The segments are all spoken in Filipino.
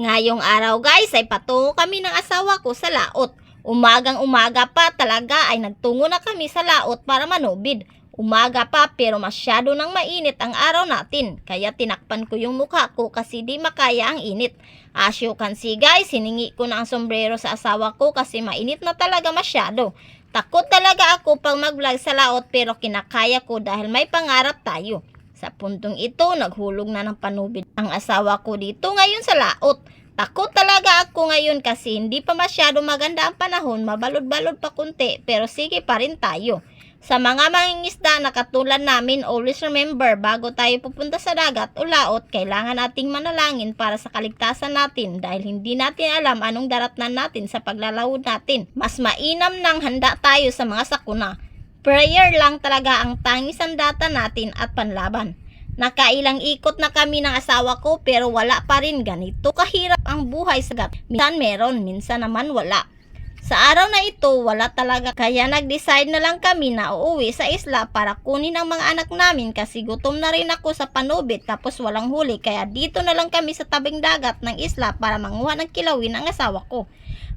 Ngayong araw guys ay patungo kami ng asawa ko sa laot. Umagang umaga pa talaga ay nagtungo na kami sa laot para manubid. Umaga pa pero masyado nang mainit ang araw natin. Kaya tinakpan ko yung mukha ko kasi di makaya ang init. As you can see guys, hiningi ko na ang sombrero sa asawa ko kasi mainit na talaga masyado. Takot talaga ako pang mag-vlog sa laot pero kinakaya ko dahil may pangarap tayo. Sa puntong ito, naghulog na ng panubid ang asawa ko dito ngayon sa laot. Takot talaga ako ngayon kasi hindi pa masyado maganda ang panahon, mabalod-balod pa kunti, pero sige pa rin tayo. Sa mga mangingisda na katulad namin, always remember, bago tayo pupunta sa dagat o laot, kailangan nating manalangin para sa kaligtasan natin dahil hindi natin alam anong daratnan natin sa paglalawod natin. Mas mainam nang handa tayo sa mga sakuna. Prayer lang talaga ang tanging sandata natin at panlaban. Nakailang ikot na kami ng asawa ko pero wala pa rin ganito kahirap ang buhay sa gat. Minsan meron, minsan naman wala. Sa araw na ito, wala talaga kaya nag-decide na lang kami na uuwi sa isla para kunin ang mga anak namin kasi gutom na rin ako sa panubit tapos walang huli kaya dito na lang kami sa tabing dagat ng isla para manguha ng kilawin ang asawa ko.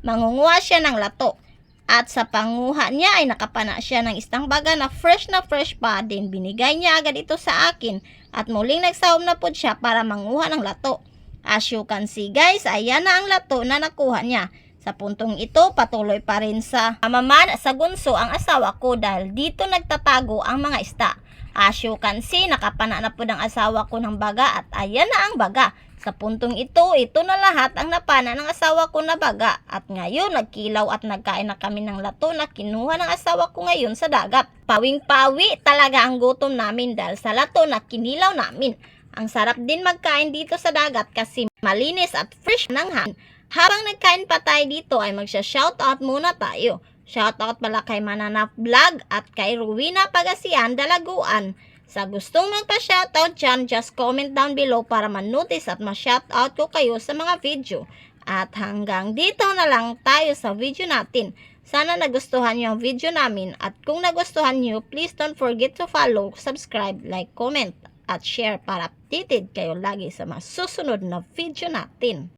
Mangunguha siya ng lato. At sa panguha niya ay nakapana siya ng isang baga na fresh na fresh pa din. Binigay niya agad ito sa akin at muling nagsahom na po siya para manguha ng lato. As you can see guys, ayan na ang lato na nakuha niya. Sa puntong ito, patuloy pa rin sa mamaman sa gunso ang asawa ko dahil dito nagtatago ang mga isda. As you can see, nakapana na po ng asawa ko ng baga at ayan na ang baga. Sa puntong ito, ito na lahat ang napana ng asawa ko na baga. At ngayon, nagkilaw at nagkain na kami ng lato na kinuha ng asawa ko ngayon sa dagat. Pawing-pawi talaga ang gutom namin dahil sa lato na kinilaw namin. Ang sarap din magkain dito sa dagat kasi malinis at fresh ng hangin. Habang nagkain pa tayo dito ay magsha-shoutout muna tayo. Shoutout pala kay Mananap Vlog at kay Ruwina Pagasian Dalaguan. Sa gustong magpa-shoutout dyan, just comment down below para man-notice at ma-shoutout ko kayo sa mga video. At hanggang dito na lang tayo sa video natin. Sana nagustuhan niyo ang video namin at kung nagustuhan niyo, please don't forget to follow, subscribe, like, comment at share para updated kayo lagi sa mga susunod na video natin.